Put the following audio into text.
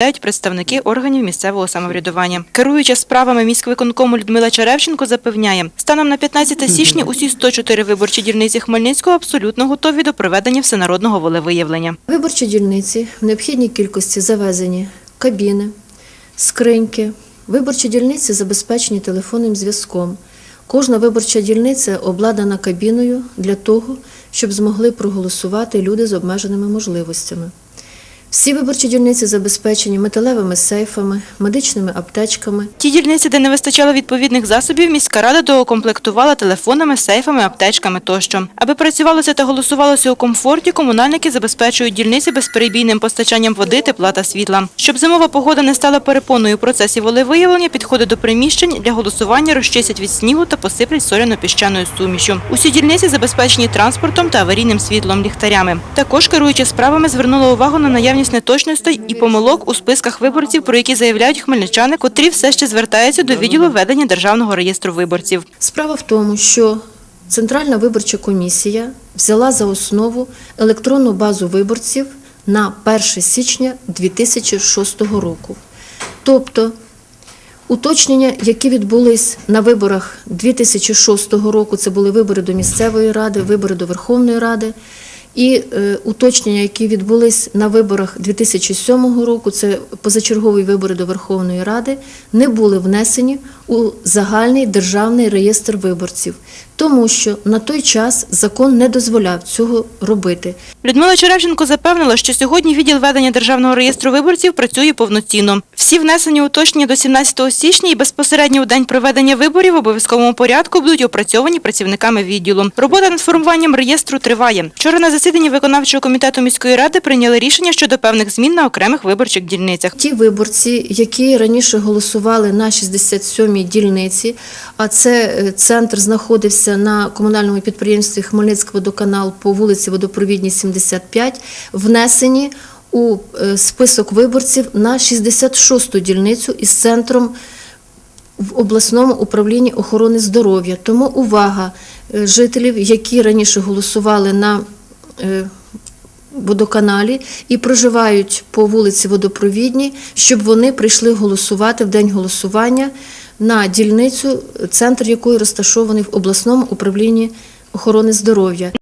Дають представники органів місцевого самоврядування. Керуюча справами міськвиконкому Людмила Черевченко запевняє, станом на 15 січня усі 104 виборчі дільниці Хмельницького абсолютно готові до проведення всенародного волевиявлення. Виборчі дільниці в необхідній кількості завезені кабіни, скриньки. Виборчі дільниці забезпечені телефонним зв'язком. Кожна виборча дільниця обладнана кабіною для того, щоб змогли проголосувати люди з обмеженими можливостями. Всі виборчі дільниці забезпечені металевими сейфами, медичними аптечками, Ті дільниці, де не вистачало відповідних засобів, міська рада доукомплектувала телефонами, сейфами, аптечками тощо. Аби працювалося та голосувалося у комфорті, комунальники забезпечують дільниці безперебійним постачанням води, тепла та світла. Щоб зимова погода не стала перепоною у процесі волевиявлення, підходи до приміщень для голосування розчистять від снігу та посиплять соляно-піщаною сумішю. Усі дільниці забезпечені транспортом та аварійним світлом ліхтарями. Також керуючи справами звернула увагу на наявність неточностей і помилок у списках виборців, про які заявляють хмельничани, котрі все ще звертаються до відділу ведення державного реєстру виборців. Справа в тому, що Центральна виборча комісія взяла за основу електронну базу виборців на 1 січня 2006 року. Тобто уточнення, які відбулись на виборах 2006 року, це були вибори до місцевої ради, вибори до Верховної Ради. І е, уточнення, які відбулись на виборах 2007 року, це позачергові вибори до Верховної Ради, не були внесені у загальний державний реєстр виборців, тому що на той час закон не дозволяв цього робити. Людмила Черевченко запевнила, що сьогодні відділ ведення державного реєстру виборців працює повноцінно. Всі внесені уточнення до 17 січня і безпосередньо у день проведення виборів в обов'язковому порядку будуть опрацьовані працівниками відділу. Робота над формуванням реєстру триває. Вчора на засіданні виконавчого комітету міської ради прийняли рішення щодо певних змін на окремих виборчих дільницях. Ті виборці, які раніше голосували на 67-й дільниці, а це е, центр знаходився на комунальному підприємстві Хмельницькводоканал по вулиці Водопровідній, 75, внесені у е, список виборців на 66-ту дільницю із центром в обласному управлінні охорони здоров'я. Тому увага е, жителів, які раніше голосували на водоканалі і проживають по вулиці Водопровідній, щоб вони прийшли голосувати в день голосування на дільницю, центр якої розташований в обласному управлінні охорони здоров'я.